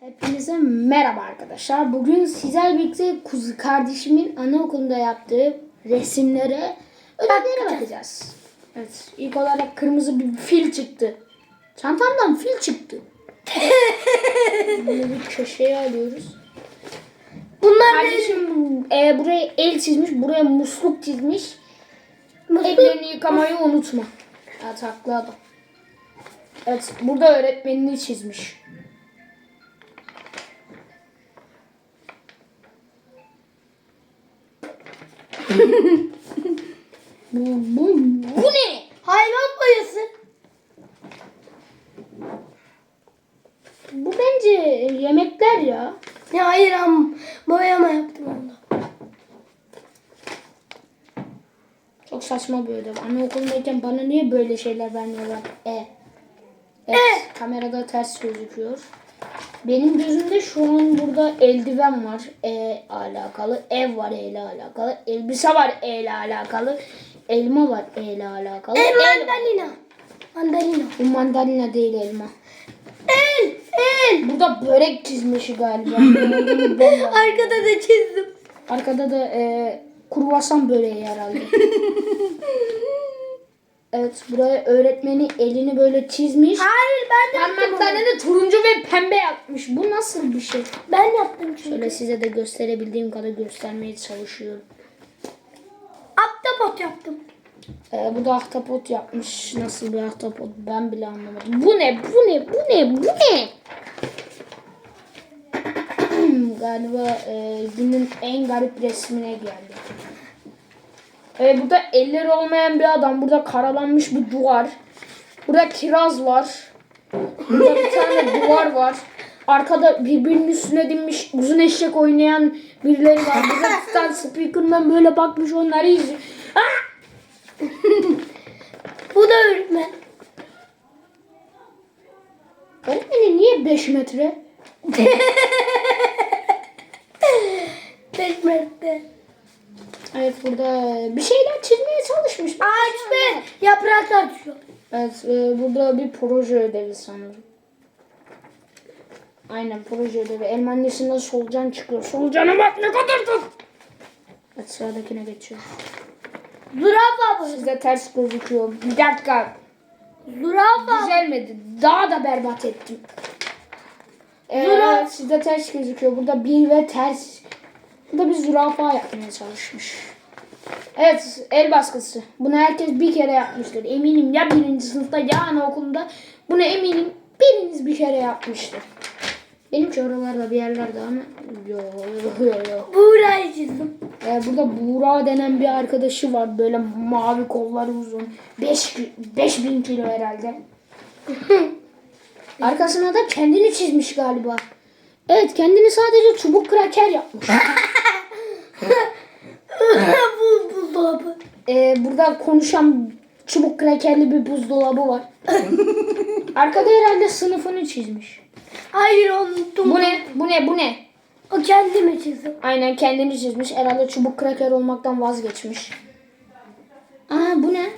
Hepinize merhaba arkadaşlar. Bugün sizlerle birlikte kuz kardeşimin anaokulunda yaptığı resimlere ödevlere bakacağız. Evet, ilk olarak kırmızı bir fil çıktı. Çantamdan fil çıktı. Bunu bir köşeye alıyoruz. Bunlar ne? Kardeşim e, buraya el çizmiş, buraya musluk çizmiş. Ellerini yıkamayı unutma. Evet, haklı adam. Evet, burada öğretmenini çizmiş. Bu, bu, bu ne? Hayvan boyası. Bu bence yemekler ya. Ya hayır am boyama yaptım onda. Çok saçma bir ödev. Anaokulundayken bana niye böyle şeyler vermiyorlar? E. Evet, kamerada ters gözüküyor. Benim gözümde şu an burada eldiven var. E alakalı. Ev var E ile alakalı. Elbise var E ile alakalı. Elma var E ile alakalı. El mandalina. Mandalina. Bu mandalina değil elma. El. El. Burada börek çizmiş galiba. Arkada da çizdim. Arkada da e, kruvasan böreği herhalde. evet buraya öğretmeni elini böyle çizmiş. Hayır ben de. Parmaklarını turuncu ve pembe yapmış. Bu nasıl bir şey? Ben yaptım çünkü. Şöyle size de gösterebildiğim kadar göstermeye çalışıyorum. Ahtapot yaptım. Ee, bu da ahtapot yapmış. Nasıl bir ahtapot ben bile anlamadım. Bu ne? Bu ne? Bu ne? Bu ne? Galiba e, günün en garip resmine geldi. Ee, burada elleri olmayan bir adam. Burada karalanmış bir duvar. Burada kiraz var. Burada bir tane duvar var. Arkada birbirinin üstüne dinmiş uzun eşek oynayan birileri var. Burada bir tane speakerman böyle bakmış onları izliyor. Bu da öğretmen. Öğretmeni niye 5 metre? Tekmekte. Evet burada bir şeyler çizmeye çalışmış. Ağaç ve yapraklar düşüyor. Evet e, burada bir proje ödevi sanırım. Aynen proje ödevi. Elmanın annesinden solucan çıkıyor. Solucana bak ne kadar da. Evet sıradakine geçiyoruz. Zürafa boyası. Sizde ters gözüküyor. Bir dakika. Zürafa. Düzelmedi. Daha da berbat ettim. Evet Zürafa. sizde ters gözüküyor. Burada bir ve ters. Burada bir zürafa yapmaya çalışmış. Evet el baskısı. Bunu herkes bir kere yapmıştır. Eminim ya birinci sınıfta ya anaokulunda. Bunu eminim biriniz bir kere yapmıştır. Benim oralarda bir yerlerde ama yok yok yok. Buğra'yı çizdim. Ee, burada Buğra denen bir arkadaşı var. Böyle mavi kolları uzun. 5 5000 kilo herhalde. Arkasına da kendini çizmiş galiba. Evet kendini sadece çubuk kraker yapmış. Buzdolabı. Ee, burada konuşan çubuk krakerli bir buzdolabı var. Arkada herhalde sınıfını çizmiş. Hayır unuttum. Bu ne? Bu ne? Bu ne? O kendimi çizdim. Aynen kendini çizmiş. Herhalde çubuk kraker olmaktan vazgeçmiş. Aa bu ne?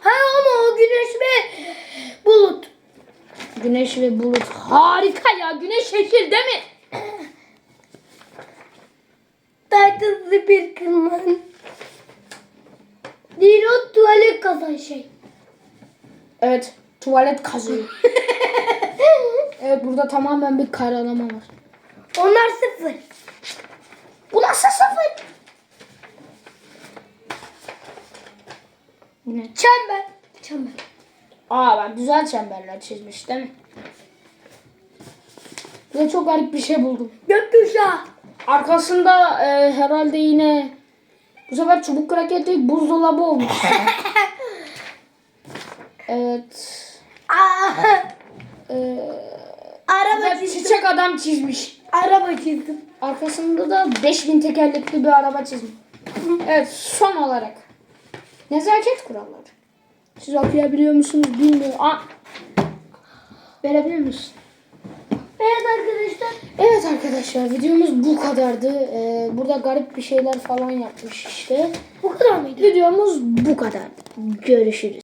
Ha ama o güneş ve bulut. Güneş ve bulut. Harika ya. Güneş yeşil değil mi? Tatlısı bir kırmızı. Değil o tuvalet kazan şey. Evet. Tuvalet kazıyor. evet burada tamamen bir karalama var. Onlar sıfır. Bu nasıl sıfır? Bu ne? Çember. Çember. Aa bak güzel çemberler çizmiş değil mi? Burada çok garip bir şey buldum. Gökkuşağı. Arkasında e, herhalde yine bu sefer çubuk kraker değil buzdolabı olmuş. evet. Aa, E, araba çizdim. çiçek adam çizmiş. Araba çizdim. Arkasında da 5000 tekerlekli bir araba çizmiş. Evet son olarak. Nezaket kuralları. Siz okuyabiliyor musunuz bilmiyorum. Aa, verebilir misin? Evet arkadaşlar. Evet arkadaşlar videomuz bu kadardı. Ee, burada garip bir şeyler falan yapmış işte. Bu kadar mıydı? Videomuz bu kadar. Görüşürüz.